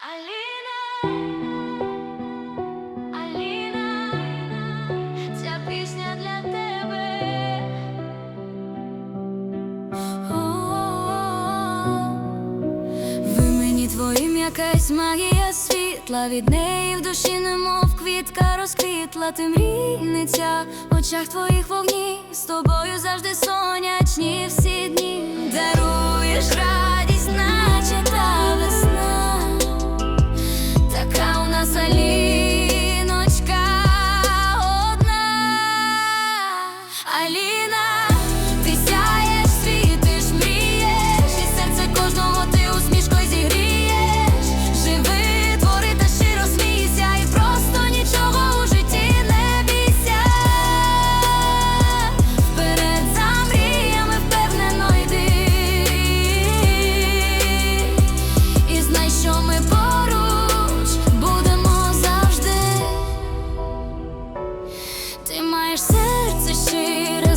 Аліна, Аліна, ця пісня для тебе. О -о мені твоїм якась магія світла, від неї в душі немов квітка розквітла, ти мрійниця в очах твоїх вогні, з тобою завжди сонячні всі дні. Даруєш рай. знаєш серце щире.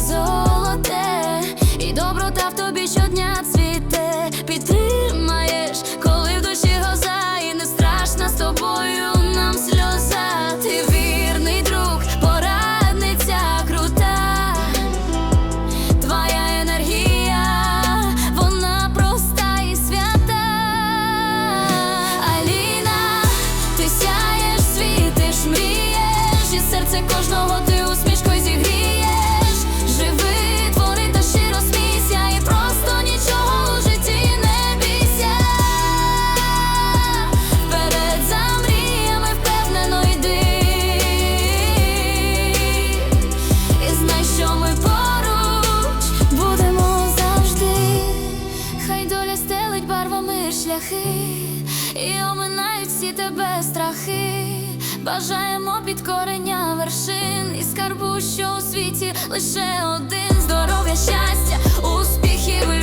всі тебе страхи, бажаємо під корення вершин і скарбу, що у світі лише один здоров'я, щастя, успіхів.